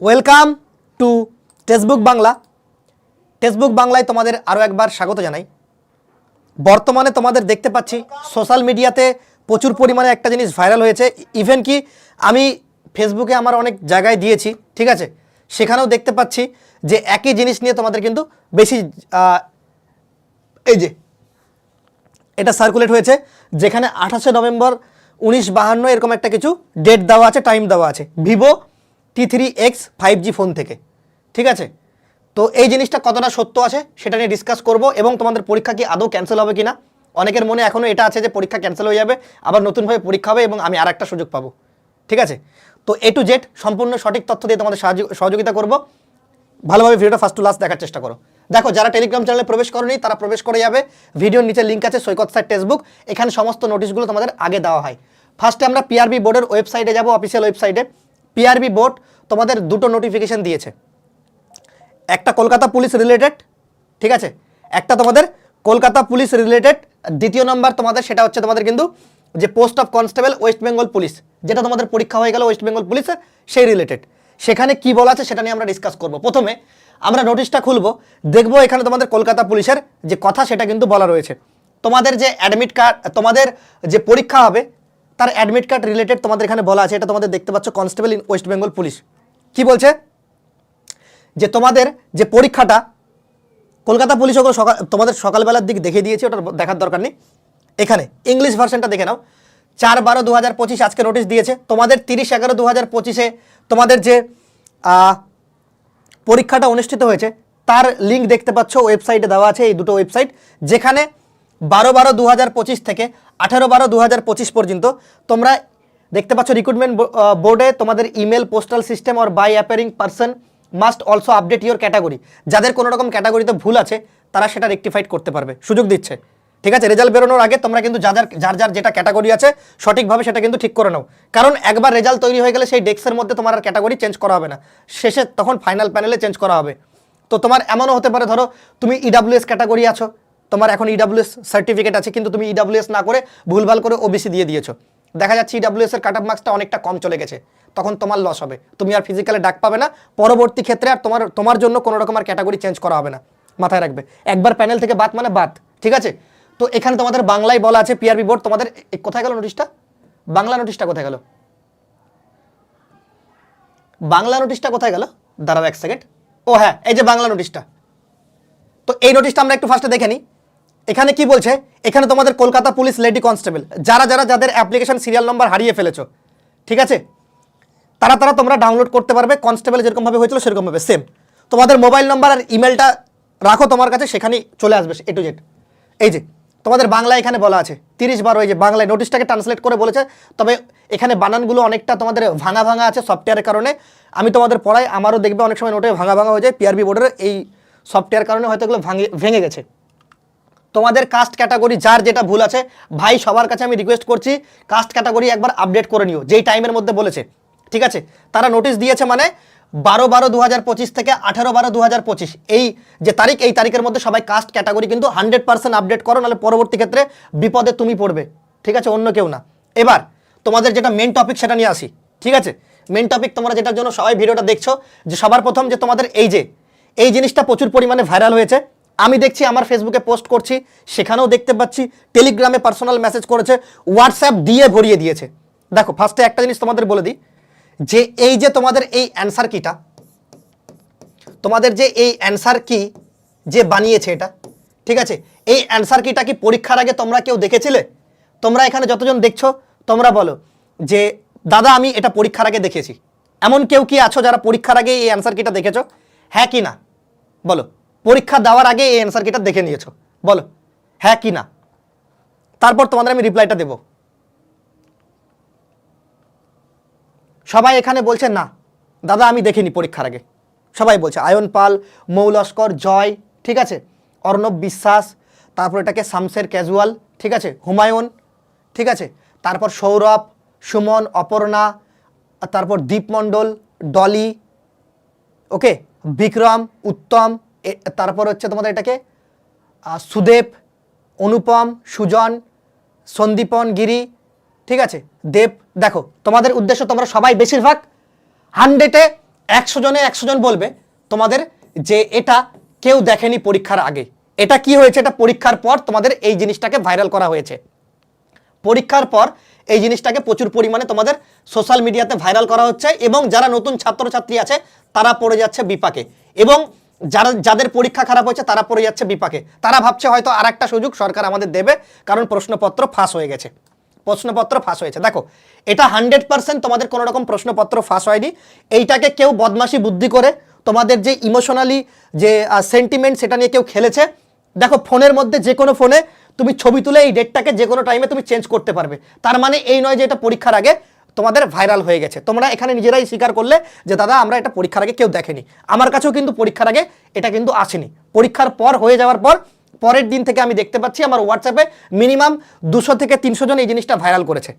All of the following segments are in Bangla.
Welcome to textbook Bangla textbook বাংলায় তোমাদের আরও একবার স্বাগত জানাই। বর্তমানে তোমাদের দেখতে পাচ্ছি সোশ্যাল মিডিয়াতে প্রচুর পরিমাণে একটা জিনিস ভাইরাল হয়েছে। ইভেন কি আমি ফেসবুকে আমার অনেক জায়গায় দিয়েছি, ঠিক আছে? সেখানেও দেখতে পাচ্ছি যে একই জিনিস নিয়ে তোমাদের কিন্তু বেশি এই যে এটা সার্কুলেট হয়েছে, যেখানে আঠাশে নভেম্বর উনিশ বাহান্ন এরকম একটা কিছু ডেট দেওয়া আছে টাইম দেওয়া আছে। Vivo T three X five G phone থেকে, ঠিক আছে? তো এই জিনিসটা কতটা সত্য আছে সেটা নিয়ে ডিসকাস করব এবং তোমাদের পরীক্ষা কি আদৌ ক্যান্সেল হবে কি না অনেকের মনে এখনও এটা আছে যে পরীক্ষা ক্যান্সেল হয়ে যাবে, আবার নতুনভাবে পরীক্ষা হবে এবং আমি আর একটা সুযোগ পাবো, ঠিক আছে? তো এ টু জেড সম্পূর্ণ সঠিক তথ্য দিয়ে তোমাদের সহযোগিতা করব। ভালোভাবে ভিডিওটা ফার্স্ট টু লাস্ট দেখার চেষ্টা করো। দেখো, যারা টেলিগ্রাম চ্যানেলে প্রবেশ করনি, তারা প্রবেশ করে যাবে। ভিডিওর নিচে লিঙ্ক আছে, সৈকত স্যার টেক্সটবুক। এখানে সমস্ত নোটিশগুলো তোমাদের আগে দেওয়া হয়। ফার্স্টে আমরা পিআরবি বোর্ডের ওয়েবসাইটে যাব অফিসিয়াল ওয়েবসাইটে পিআরবি বোর্ড তোমাদের দুটো নোটিফিকেশন দিয়েছে। একটা কলকাতা পুলিশ রিলেটেড ঠিক আছে? একটা তোমাদের কলকাতা পুলিশ রিলেটেড দ্বিতীয় নম্বর তোমাদের, সেটা হচ্ছে তোমাদের কিন্তু যে post of constable West Bengal police যেটা তোমাদের পরীক্ষা হয়ে গেল ওয়েস্ট বেঙ্গল পুলিশের সেই রিলেটেড সেখানে কি বলা আছে সেটা নিয়ে আমরা ডিসকাস করব। প্রথমে আমরা নোটিশটা খুলবো, দেখব এখানে তোমাদের কলকাতা পুলিশের যে কথা সেটা কিন্তু বলা রয়েছে। তোমাদের যে অ্যাডমিট কার্ড তোমাদের যে পরীক্ষা হবে তার অ্যাডমিট কার্ড রিলেটেড তোমাদের এখানে বলা আছে, এটা তোমাদের দেখতে পাচ্ছ constable in West Bengal police কি বলছে? যে তোমাদের যে পরীক্ষাটা কলকাতা পুলিশ ওগুলো সকাল, তোমাদের সকালবেলার দিক দেখে দিয়েছে ওটা দেখার দরকার নেই। এখানে ইংলিশ ভার্সনটা দেখে নাও। চার বারো দু হাজার পঁচিশ আজকে নোটিশ দিয়েছে। তোমাদের তিরিশ এগারো দু হাজার পঁচিশে তোমাদের যে পরীক্ষাটা অনুষ্ঠিত হয়েছে, তার লিঙ্ক দেখতে পাচ্ছ ওয়েবসাইটে দেওয়া আছে, এই দুটো ওয়েবসাইট যেখানে বারো বারো দু থেকে আঠারো বারো দু পর্যন্ত। তোমরা দেখতে পাচ্ছ রিক্রুটমেন্ট বোর্ডে তোমাদের email postal system or by appearing person must also update your category যাদের কোনো রকম ক্যাটাগরিতে ভুল আছে, তারা সেটা রেকটিফাইড করতে পারবে। সুযোগ দিচ্ছে। ঠিক আছে? রেজাল্ট বেরোনোর আগে তোমরা কিন্তু যাদের যার যার যেটা ক্যাটাগরি আছে, সঠিকভাবে সেটা কিন্তু ঠিক করে নাও। কারণ একবার রেজাল্ট তৈরি হয়ে গেলে সেই ডেস্কের মধ্যে তোমার আর ক্যাটাগরি চেঞ্জ করা হবে না। শেষে তখন ফাইনাল প্যানেলে চেঞ্জ করা হবে। তো তোমার এমনও হতে পারে, ধরো তুমি ইডাব্লিউএস ক্যাটাগরি আছো। তোমার এখন ইডাব্লিউএস সার্টিফিকেট আছে, কিন্তু তুমি ইডাব্লিউএস না করে ভুলভাল করে ওবিসি দিয়ে দিয়েছ। দেখা যাচ্ছে ইডাব্লিউএস এর কাট অফ মার্কসটা অনেকটা কম চলে গেছে। তখন তোমার লস হবে। তুমি আর ফিজিক্যালে ডাক পাবে না। পরবর্তী ক্ষেত্রে আর তোমার তোমার জন্য কোনো রকম আর ক্যাটাগরি চেঞ্জ করা হবে না। মাথায় রাখবে। একবার প্যানেল থেকে বাদ মানে বাদ, ঠিক আছে? তো এখানে তোমাদের বাংলায় বলা আছে পিআরবি বোর্ড তোমাদের কোথায় গেল নোটিশটা বাংলা নোটিশটা কোথায় গেল? বাংলা নোটিশটা কোথায় গেল? দাঁড়াও এক সেকেন্ড ও হ্যাঁ এই যে বাংলা নোটিশটা তো এই নোটিশটা আমরা একটু ফার্স্টে দেখে নিই। এখানে কি বলছে? এখানে তোমাদের কলকাতা পুলিশ লেডি কনস্টেবল, যারা যারা, যাদের অ্যাপ্লিকেশন সিরিয়াল নম্বর হারিয়ে ফেলেছো, ঠিক আছে? তারা তারা তোমরা ডাউনলোড করতে পারবে কনস্টেবল যেরকমভাবে হয়েছিল সেরকমভাবে সেম তোমাদের মোবাইল নম্বর আর ইমেলটা রাখো তোমার কাছে, সেখানেই চলে আসবে এ টু জেড এই যে, তোমাদের বাংলা এখানে বলা আছে, তিরিশ বার ওই যে বাংলায় নোটিশটাকে ট্রান্সলেট করে বলেছে, তবে এখানে বানানগুলো অনেকটা তোমাদের ভাঙা ভাঙা আছে সফটওয়্যারের কারণে। আমি তোমাদের পড়াই, আমারও দেখবে অনেক সময় নোটে ভাঙা ভাঙা হয়ে যায় পিআরবি বোর্ডের এই সফটওয়্যার কারণে হয়তো এগুলো ভাঙে, ভেঙে গেছে। তোমাদের কাস্ট ক্যাটাগরি যার যেটা ভুল আছে, ভাই সবার কাছে আমি রিকোয়েস্ট করছি কাস্ট ক্যাটাগরি একবার আপডেট করে নিও, যেই টাইমের মধ্যে বলেছে, ঠিক আছে? তারা নোটিশ দিয়েছে মানে বারো বারো দু থেকে আঠেরো বারো দু এই যে তারিখ, এই তারিখের মধ্যে সবাই কাস্ট ক্যাটাগরি কিন্তু হান্ড্রেড পার্সেন্ট আপডেট করো, নাহলে পরবর্তী ক্ষেত্রে বিপদে তুমি পড়বে, ঠিক আছে? অন্য কেউ না। এবার, তোমাদের যেটা মেন টপিক সেটা নিয়ে আসি, ঠিক আছে? মেন টপিক তোমরা যেটার জন্য সবাই ভিডিওটা দেখছ, যে সবার প্রথম যে তোমাদের এই যে, এই জিনিসটা প্রচুর পরিমাণে ভাইরাল হয়েছে আমি দেখছি, আমার ফেসবুকে পোস্ট করছি, সেখানেও দেখতে পাচ্ছি টেলিগ্রামে পার্সোনাল মেসেজ করেছে হোয়াটসঅ্যাপ দিয়ে ভরিয়ে দিয়েছে। দেখো ফার্স্টে একটা জিনিস তোমাদের বলে দিই, যে এই যে তোমাদের এই অ্যান্সার কিটা তোমাদের যে এই অ্যান্সার কি যে বানিয়েছে এটা, ঠিক আছে? এই অ্যান্সার কিটা কি পরীক্ষার আগে তোমরা কেউ দেখেছিলে? তোমরা এখানে যতজন দেখছ, তোমরা বলো যে, দাদা, আমি এটা পরীক্ষার আগে দেখেছি। এমন কেউ কি আছো যারা পরীক্ষার আগে এই অ্যান্সার কিটা দেখেছ? হ্যাঁ কি না? বলো। পরীক্ষা দেওয়ার আগে এই অ্যান্সার কিটা দেখে নিয়েছো। বলো হ্যাঁ কি না? তারপর তোমাদের আমি রিপ্লাইটা দেব। সবাই এখানে বলছে, না, দাদা, আমি দেখিনি পরীক্ষার আগে। সবাই বলছে, আয়ন পাল মৌলস্কর জয়, ঠিক আছে? অর্ণব বিশ্বাস, তারপর এটাকে শামসের ক্যাজুয়াল ঠিক আছে? হুমায়ুন, ঠিক আছে? তারপর সৌরভ, সুমন, অপর্ণা, তারপর দীপমণ্ডল, ডলি, ওকে? বিক্রম, উত্তম তারপর হচ্ছে তোমাদের এটাকে সুদেব, অনুপম, সুজন, সন্দীপন, গিরি, ঠিক আছে? দেব, দেখো, তোমাদের উদ্দেশ্য তোমরা সবাই বেশিরভাগ হান্ড্রেডে একশো জনে একশো জন বলবে তোমাদের যে এটা কেউ দেখেনি পরীক্ষার আগে। এটা কি হয়েছে? এটা পরীক্ষার পর তোমাদের এই জিনিসটাকে ভাইরাল করা হয়েছে। পরীক্ষার পর এই জিনিসটাকে প্রচুর পরিমাণে তোমাদের সোশ্যাল মিডিয়াতে ভাইরাল করা হচ্ছে এবং যারা নতুন ছাত্রছাত্রী আছে, তারা পড়ে যাচ্ছে বিপাকে। এবং যারা যাদের পরীক্ষা খারাপ হয়েছে তারা পড়ে যাচ্ছে বিপাকে। তারা ভাবছে হয়তো আর একটা সুযোগ সরকার আমাদের দেবে, কারণ প্রশ্নপত্র ফাঁস হয়ে গেছে। প্রশ্নপত্র ফাঁস হয়েছে। দেখো, এটা হান্ড্রেড পার্সেন্ট তোমাদের কোনো রকম প্রশ্নপত্র ফাঁস হয়নি। এইটাকে কেউ বদমাশি বুদ্ধি করে তোমাদের যে ইমোশনালি যে সেন্টিমেন্ট সেটা নিয়ে কেউ খেলেছে, দেখো ফোনের মধ্যে যে কোনো ফোনে তুমি ছবি তুলে এই ডেটটাকে যে কোনো টাইমে তুমি চেঞ্জ করতে পারবে। তার মানে এই নয় যে এটা পরীক্ষার আগে তোমাদের ভাইরাল হয়ে গেছে। তোমরা এখানে নিজেরাই স্বীকার করলে যে, দাদা, আমরা এটা পরীক্ষার আগে কেউ দেখেনি। আমার কাছেও কিন্তু পরীক্ষার আগে এটা কিন্তু আসেনি। পরীক্ষার পর, হয়ে যাওয়ার পর, পরের দিন থেকে আমি দেখতে পাচ্ছি আমার হোয়াটসঅ্যাপে মিনিমাম দুশো থেকে তিনশো জন এই জিনিসটা ভাইরাল করেছে।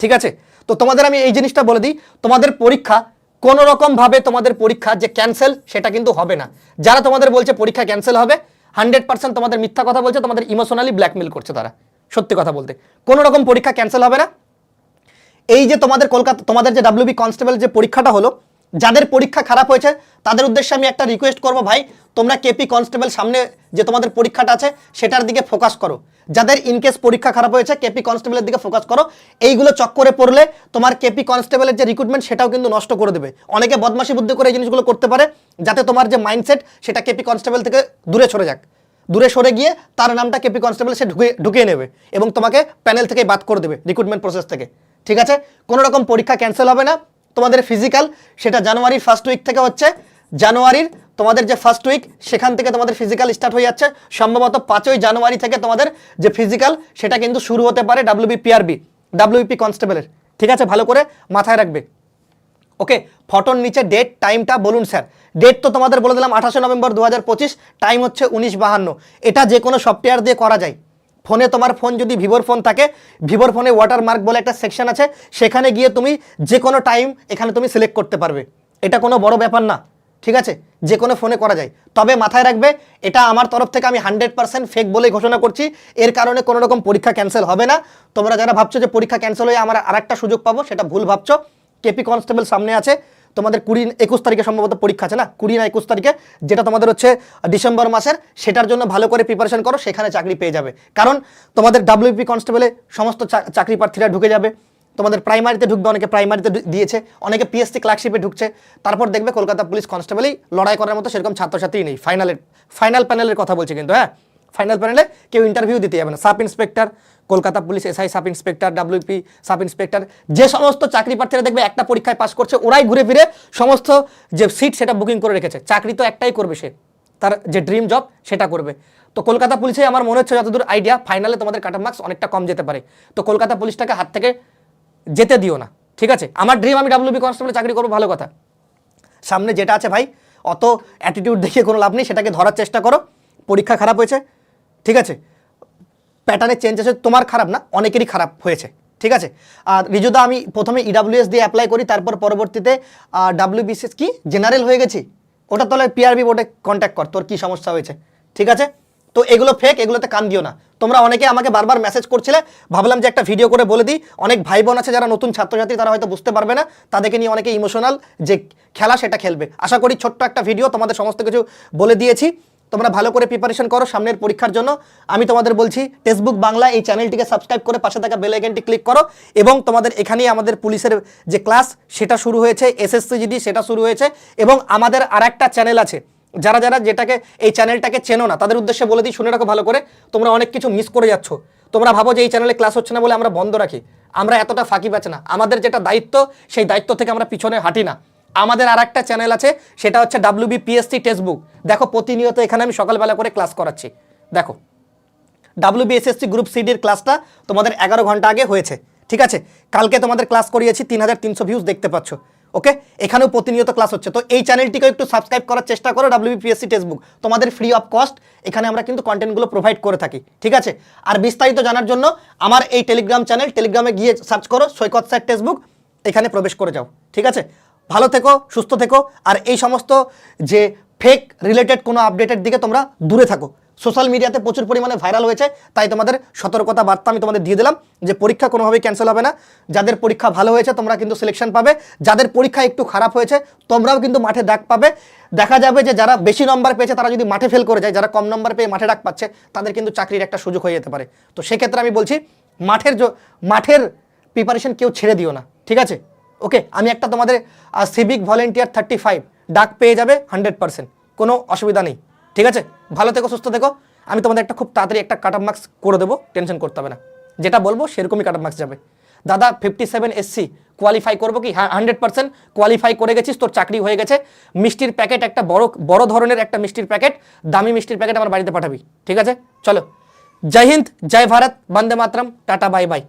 ঠিক আছে? তো তোমাদের আমি এই জিনিসটা বলে দিই, তোমাদের পরীক্ষা কোনো রকমভাবে তোমাদের পরীক্ষা যে ক্যান্সেল সেটা কিন্তু হবে না। যারা তোমাদের বলছে পরীক্ষা ক্যান্সেল হবে হান্ড্রেড পার্সেন্ট তোমাদের মিথ্যা কথা বলছে, তোমাদের ইমোশনালি ব্ল্যাকমেল করছে তারা। সত্যি কথা বলতে। কোনো রকম পরীক্ষা ক্যান্সেল হবে না। এই যে তোমাদের কলকাতা, তোমাদের যে ডাব্লিউবি কনস্টেবল যে পরীক্ষাটা হলো, যাদের পরীক্ষা খারাপ হয়েছে, তাদের উদ্দেশ্যে আমি একটা রিকোয়েস্ট করব ভাই, তোমরা কেপি কনস্টেবল সামনে যে তোমাদের পরীক্ষাটা আছে, সেটার দিকে ফোকাস করো। যাদের ইনকেস পরীক্ষা খারাপ হয়েছে কেপি কনস্টেবলের দিকে ফোকাস করো। এইগুলো চক্করে পড়লে তোমার কেপি কনস্টেবলের যে রিক্রুটমেন্ট সেটাও কিন্তু নষ্ট করে দেবে। অনেকে বদমাশি বুদ্ধি করে এই জিনিসগুলো করতে পারে, যাতে তোমার যে মাইন্ডসেট সেটা কেপি কনস্টেবল থেকে দূরে সরে যাক। দূরে সরে গিয়ে তার নামটা কেপি কনস্টেবল সে ঢুকে, ঢুকিয়ে নেবে এবং তোমাকে প্যানেল থেকে বাদ করে দেবে রিক্রুটমেন্ট প্রসেস থেকে। ঠিক আছে? কোনো রকম পরীক্ষা ক্যান্সেল হবে না। তোমাদের ফিজিক্যাল সেটা জানুয়ারির ফার্স্ট উইক থেকে হচ্ছে। জানুয়ারির তোমাদের যে ফার্স্ট উইক সেখান থেকে তোমাদের ফিজিক্যাল স্টার্ট হয়ে যাচ্ছে। সম্ভবত পাঁচই জানুয়ারি থেকে তোমাদের যে ফিজিক্যাল সেটা কিন্তু শুরু হতে পারে ডাব্লিউবি পিআরবি ডাব্লিউপি কনস্টেবলের ঠিক আছে? ভালো করে মাথায় রাখবে। ওকে ফটোর নিচে ডেট টাইমটা বলুন স্যার ডেট তো তোমাদের বলে দিলাম আঠাশে নভেম্বর দু হাজার পঁচিশ টাইম হচ্ছে উনিশ বাহান্ন। এটা যে কোনো সফটওয়্যার দিয়ে করা যায়। ফোনে তোমার ফোন যদি ভিভোর ফোন থাকে, ভিভোর ফোনে ওয়াটারমার্ক বলে একটা সেকশন আছে, সেখানে গিয়ে তুমি যে কোনো টাইম এখানে তুমি সিলেক্ট করতে পারবে। এটা কোনো বড় ব্যাপার না, ঠিক আছে? যে কোনো ফোনে করা যায়। তবে মাথায় রাখবে, এটা আমার তরফ থেকে আমি হান্ড্রেড পার্সেন্ট ফেক বলে ঘোষণা করছি। এর কারণে কোনো রকম পরীক্ষা ক্যান্সেল হবে না। তোমরা যারা ভাবছ যে পরীক্ষা ক্যান্সেল হয়ে আমার আরেকটা সুযোগ পাবো, সেটা ভুল ভাবছ। কেপি কনস্টেবল সামনে আছে। তোমাদের কুড়ি একুশ তারিখে সম্ভবত পরীক্ষা আছে না? কুড়ি না একুশ তারিখে, যেটা তোমাদের হচ্ছে ডিসেম্বর মাসের, সেটার জন্য ভালো করে প্রিপারেশন করো, সেখানে চাকরি পেয়ে যাবে। কারণ তোমাদের ডাব্লিউপি কনস্টেবলে সমস্ত চাকরি প্রার্থীরা ঢুকে যাবে। তোমাদের প্রাইমারিতে ঢুকবে, অনেকে প্রাইমারিতে দিয়েছে, অনেকে পিএসসি ক্লার্কশিপে ঢুকছে। তারপর দেখবে কলকাতা পুলিশ কনস্টেবলেই লড়াই করার মতো সেরকম ছাত্রছাত্রী নেই। ফাইনালের ফাইনাল প্যানেলের কথা বলছি কিন্তু হ্যাঁ? ফাইনাল প্যানেলে কেউ ইন্টারভিউ দিতে যাবে না। Sub inspector Kolkata police, SI, sub inspector, WP, sub inspector, যে সমস্ত চাকরি প্রার্থীরা দেখবে একটা পরীক্ষায় পাস করছে, ওরাই ঘুরে ফিরে সমস্ত যে সিট সেটা বুকিং করে রেখেছে। চাকরি তো একটাই করবে সে, তার যে ড্রিম জব সেটা করবে। তো কলকাতা পুলিশে আমার মনে হচ্ছে যতদূর আইডিয়া ফাইনালে তোমাদের কাটা মার্কস অনেকটা কম যেতে পারে। তো কলকাতা পুলিশটাকে হাত থেকে যেতে দিও না, ঠিক আছে? আমার ড্রিম আমি ডাব্লিউবি কনস্টেবলে চাকরি করব, ভালো কথা। সামনে যেটা আছে ভাই, অত অ্যাটিটিউড দেখিয়ে কোনো লাভ নেই, সেটাকে ধরার চেষ্টা করো, পরীক্ষা খারাপ হয়েছে, ঠিক আছে? প্যাটার্নে চেঞ্জ আছে তোমার খারাপ না, অনেকেরই খারাপ হয়েছে, ঠিক আছে? আর রিজুদা, আমি প্রথমে ইডাব্লিউএস দিয়ে অ্যাপ্লাই করি, তারপর পরবর্তীতে ডাব্লিউবিসিএস কি জেনারেল হয়ে গেছি, ওটা তাহলে পিআরবি বোর্ডে কন্ট্যাক্ট কর, তোর কী সমস্যা হয়েছে, ঠিক আছে? তো এগুলো ফেক এগুলোতে কান দিও না। তোমরা অনেকে আমাকে বারবার মেসেজ করছিলে, ভাবলাম যে একটা ভিডিও করে বলে দিই, অনেক ভাই বোন আছে যারা নতুন ছাত্রছাত্রী, তারা হয়তো বুঝতে পারবে না, তাদেরকে নিয়ে অনেকে ইমোশনাল যে খেলা সেটা খেলবে। আশা করি ছোট্ট একটা ভিডিও তোমাদের সমস্ত কিছু বলে দিয়েছি। তোমরা ভালো করে প্রিপারেশন করো সামনের পরীক্ষার জন্য। আমি তোমাদের বলছি টেক্সটবুক বাংলা এই চ্যানেলটিকে সাবস্ক্রাইব করে পাশে থাকা বেল আইকনটি ক্লিক করো এবং তোমাদের এখানেই আমাদের পুলিশের যে ক্লাস সেটা শুরু হয়েছে এসএসসি জিডি সেটা শুরু হয়েছে এবং আমাদের আর একটা চ্যানেল আছে। যারা যারা যেটাকে, এই চ্যানেলটাকে চেনো না, তাদের উদ্দেশ্যে বলে দিই, শুনে রাখো ভালো করে, তোমরা অনেক কিছু মিস করে যাচ্ছ। তোমরা ভাবো যে এই চ্যানেলে ক্লাস হচ্ছে না বলে আমরা বন্ধ রাখি। আমরা এতটা ফাঁকি পাচ্ছি না। আমাদের যেটা দায়িত্ব, সেই দায়িত্ব থেকে আমরা পিছনে হাঁটি না। আমাদের আর একটা চ্যানেল আছে, সেটা হচ্ছে ডাব্লিউবি পিএসসি টেক্সটবুক দেখো, প্রতিনিয়ত এখানে আমি সকালবেলা করে ক্লাস করাচ্ছি। দেখো ডাব্লিউবিএসএসসি গ্রুপ সিডির ক্লাসটা তোমাদের এগারো ঘণ্টা আগে হয়েছে, ঠিক আছে? কালকে তোমাদের ক্লাস করিয়েছি, তিন হাজার তিনশো ভিউজ দেখতে পাচ্ছ, ওকে? এখানেও প্রতিনিয়ত ক্লাস হচ্ছে। তো এই চ্যানেলটিকে একটু সাবস্ক্রাইব করার চেষ্টা করো ডাব্লিউবিপিএসসি টেক্সটবুক তোমাদের ফ্রি অফ কস্ট এখানে আমরা কিন্তু কন্টেন্টগুলো প্রোভাইড করে থাকি, ঠিক আছে? আর বিস্তারিত জানার জন্য আমার এই টেলিগ্রাম চ্যানেল টেলিগ্রামে গিয়ে সার্চ করো, সৈকত স্যার টেক্সটবুক এখানে প্রবেশ করে যাও, ঠিক আছে? ভালো থেকো, সুস্থ থেকো, আর এই সমস্ত যে ফেক রিলেটেড কোনো আপডেটের দিকে তোমরা দূরে থাকো। সোশ্যাল মিডিয়াতে প্রচুর পরিমাণে ভাইরাল হয়েছে, তাই তোমাদের সতর্কতা বার্তা আমি তোমাদের দিয়ে দিলাম যে পরীক্ষা কোনোভাবেই ক্যান্সেল হবে না। যাদের পরীক্ষা ভালো হয়েছে, তোমরা কিন্তু সিলেকশন পাবে। যাদের পরীক্ষা একটু খারাপ হয়েছে, তোমরাও কিন্তু মাঠে ডাক পাবে। দেখা যাবে যে যারা বেশি নম্বর পেয়েছে, তারা যদি মাঠে ফেল করে যায়, যারা কম নম্বর পেয়ে মাঠে ডাক পাচ্ছে, তাদের কিন্তু চাকরির একটা সুযোগ হয়ে যেতে পারে। তো সেক্ষেত্রে আমি বলছি, মাঠের মাঠের প্রিপারেশন কেউ ছেড়ে দিও না, ঠিক আছে? ওকে, আমি একটা তোমাদের সিভিক ভলেন্টিয়ার থার্টি ফাইভ ডাক পেয়ে যাবে হান্ড্রেড পার্সেন্ট কোনো অসুবিধা নেই, ঠিক আছে? ভালো থেকো, সুস্থ থেকো, আমি তোমাদের একটা খুব তাড়াতাড়ি একটা কাট অফ মার্কস করে দেবো টেনশন করতে হবে না, যেটা বলব সেরকমই কাট অফ মার্কস যাবে। দাদা ফিফটি সেভেন এসসি কোয়ালিফাই করব কি? হ্যাঁ হান্ড্রেড পার্সেন্ট কোয়ালিফাই করে গেছিস, তোর চাকরি হয়ে গেছে, মিষ্টির প্যাকেট একটা বড় বড় ধরনের একটা মিষ্টির প্যাকেট দামি মিষ্টির প্যাকেট আমার বাড়িতে পাঠাবি, ঠিক আছে? চলো, জয় হিন্দ, জয় ভারত, বন্দে মাতরম, টাটা বাই বাই